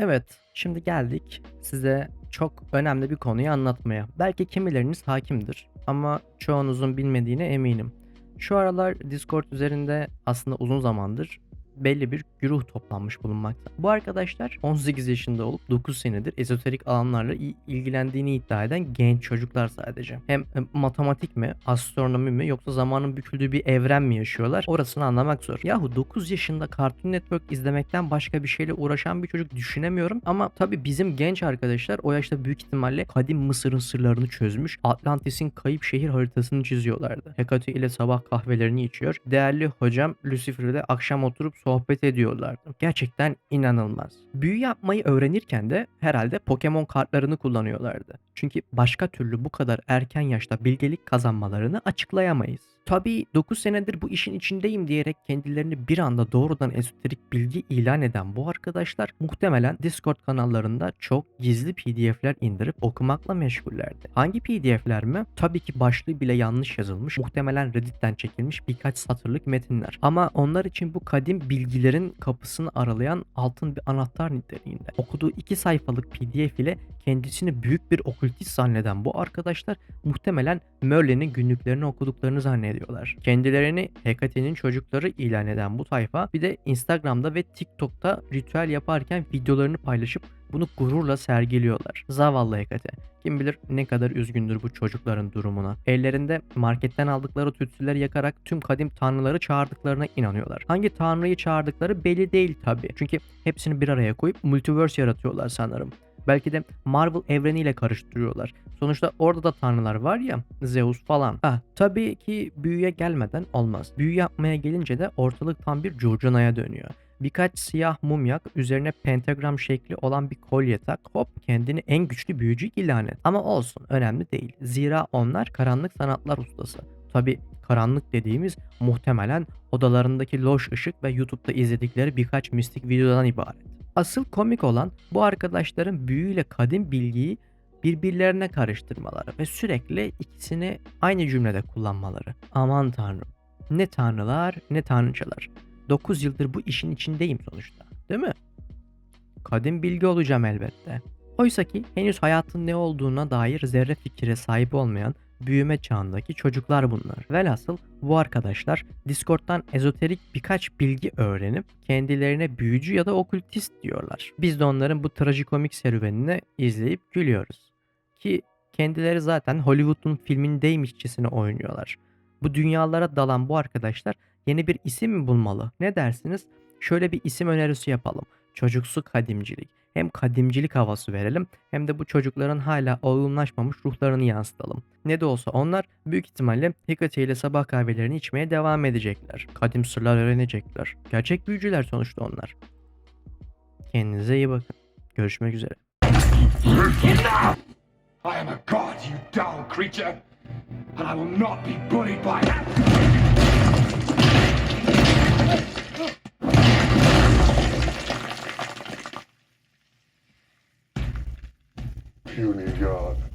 Evet, şimdi geldik size çok önemli bir konuyu anlatmaya. Belki kimileriniz hakimdir ama çoğunuzun bilmediğine eminim. Şu aralar Discord üzerinde aslında uzun zamandır belli bir güruh toplanmış bulunmakta. Bu arkadaşlar 18 yaşında olup 9 senedir ezoterik alanlarla ilgilendiğini iddia eden genç çocuklar sadece. Hem matematik mi, astronomi mi yoksa zamanın büküldüğü bir evren mi yaşıyorlar orasını anlamak zor. Yahu 9 yaşında Cartoon Network izlemekten başka bir şeyle uğraşan bir çocuk düşünemiyorum ama tabi bizim genç arkadaşlar o yaşta büyük ihtimalle kadim Mısır'ın sırlarını çözmüş, Atlantis'in kayıp şehir haritasını çiziyorlardı. Hekate ile sabah kahvelerini içiyor. Değerli hocam Lucifer ile akşam oturup sohbet ediyorlardı. Gerçekten inanılmaz. Büyü yapmayı öğrenirken de herhalde Pokemon kartlarını kullanıyorlardı. Çünkü başka türlü bu kadar erken yaşta bilgelik kazanmalarını açıklayamayız. Tabii 9 senedir bu işin içindeyim diyerek kendilerini bir anda doğrudan esoterik bilgi ilan eden bu arkadaşlar muhtemelen Discord kanallarında çok gizli PDF'ler indirip okumakla meşgullerdi. Hangi PDF'ler mi? Tabii ki başlığı bile yanlış yazılmış, muhtemelen Reddit'ten çekilmiş birkaç satırlık metinler. Ama onlar için bu kadim bilgilerin kapısını aralayan altın bir anahtar niteliğinde. Okuduğu iki sayfalık PDF ile kendisini büyük bir okültist zanneden bu arkadaşlar muhtemelen Merlin'in günlüklerini okuduklarını zannediyorlar. Kendilerini Hekate'nin çocukları ilan eden bu tayfa bir de Instagram'da ve TikTok'ta ritüel yaparken videolarını paylaşıp bunu gururla sergiliyorlar. Zavallı Hekate. Kim bilir ne kadar üzgündür bu çocukların durumuna. Ellerinde marketten aldıkları tütsüleri yakarak tüm kadim tanrıları çağırdıklarına inanıyorlar. Hangi tanrıyı çağırdıkları belli değil tabi. Çünkü hepsini bir araya koyup multiverse yaratıyorlar sanırım. Belki de Marvel evreniyle karıştırıyorlar. Sonuçta orada da tanrılar var ya Zeus falan. Ah, tabii ki büyüye gelmeden olmaz. Büyü yapmaya gelince de ortalık tam bir curcunaya dönüyor. Birkaç siyah mum yak, üzerine pentagram şekli olan bir kolye tak, hop kendini en güçlü büyücü ilan et. Ama olsun önemli değil. Zira onlar karanlık sanatlar ustası. Tabi karanlık dediğimiz muhtemelen odalarındaki loş ışık ve YouTube'da izledikleri birkaç mistik videodan ibaret. Asıl komik olan bu arkadaşların büyüyle kadim bilgiyi birbirlerine karıştırmaları ve sürekli ikisini aynı cümlede kullanmaları. Aman tanrım. Ne tanrılar ne tanrıçalar. 9 yıldır bu işin içindeyim sonuçta. Değil mi? Kadim bilgi olacağım elbette. Oysa ki henüz hayatın ne olduğuna dair zerre fikire sahip olmayan büyüme çağındaki çocuklar bunlar. Velhasıl bu arkadaşlar Discord'dan ezoterik birkaç bilgi öğrenip kendilerine büyücü ya da okültist diyorlar. Biz de onların bu trajikomik serüvenini izleyip gülüyoruz. Ki kendileri zaten Hollywood'un filmindeymişçesine oynuyorlar. Bu dünyalara dalan bu arkadaşlar yeni bir isim mi bulmalı? Ne dersiniz? Şöyle bir isim önerisi yapalım. Çocuksu kadimcilik. Hem kadimcilik havası verelim hem de bu çocukların hala olgunlaşmamış ruhlarını yansıtalım. Ne de olsa onlar büyük ihtimalle Hikate ile sabah kahvelerini içmeye devam edecekler. Kadim sırlar öğrenecekler. Gerçek büyücüler sonuçta onlar. Kendinize iyi bakın. Görüşmek üzere. I am a god, you dull creature, and I will not be bullied by puny god.